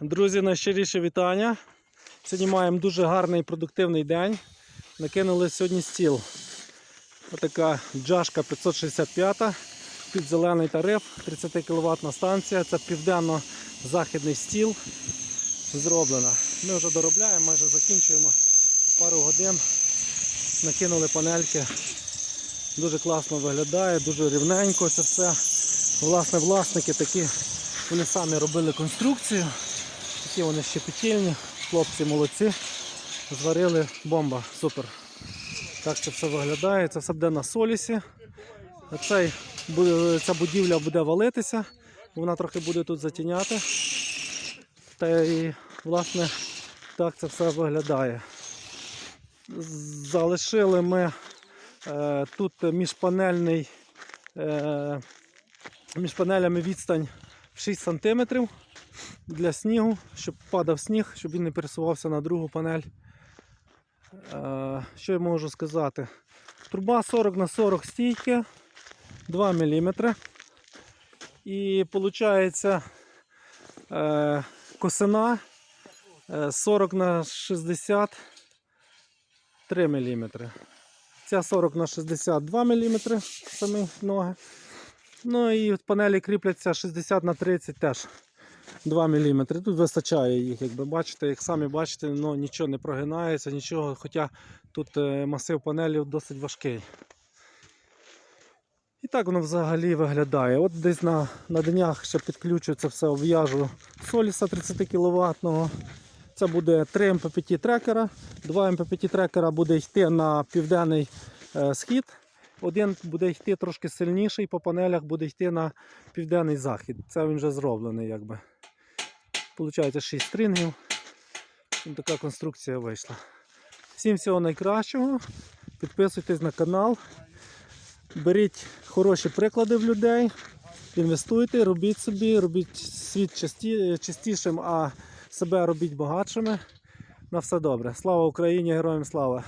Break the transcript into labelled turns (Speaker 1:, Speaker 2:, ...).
Speaker 1: Друзі, найщиріше вітання. Сьогодні маємо дуже гарний і продуктивний день. Накинули сьогодні стіл. Отака джашка 565 під зелений тариф, 30 кВт станція. Це південно-західний стіл. Зроблена. Ми вже доробляємо, майже закінчуємо пару годин. Накинули панельки. Дуже класно виглядає, дуже рівненько це все. Власне, власники такі, вони самі робили конструкцію. Такі вони щепетільні, хлопці молодці. Зварили бомба, супер. Так це все виглядає. Це все буде на солісі. Цей, ця будівля буде валитися, вона трохи буде тут затіняти. Та і, власне, так це все виглядає. Залишили ми е, тут міжпанельний, е, між панелями відстань в 6 см для снігу, щоб падав сніг, щоб він не пересувався на другу панель. Е, що я можу сказати? Труба 40 на 40 стійки, 2 мм. І виходить е, косина е, 40 на 60 3 мм. Ця 40 на 62 мм самі ноги. Ну і панелі кріпляться 60 на 30 теж 2 мм. Тут вистачає їх, як ви бачите, як самі бачите, ну, нічого не прогинається, нічого, хоча тут е, масив панелів досить важкий. І так воно взагалі виглядає. От десь на, на днях ще підключу це все, обв'яжу соліса 30 кВт. Це буде 3 МППТ трекера. 2 МППТ трекера буде йти на південний е, схід. Один буде йти трошки сильніший, по панелях буде йти на південний захід. Це він вже зроблений. якби. Получається 6 стрингів. Така конструкція вийшла. Всім всього найкращого. Підписуйтесь на канал. Беріть хороші приклади в людей. Інвестуйте, робіть собі, робіть світ часті, чистішим, а себе робіть багатшими. На все добре. Слава Україні, героям слава!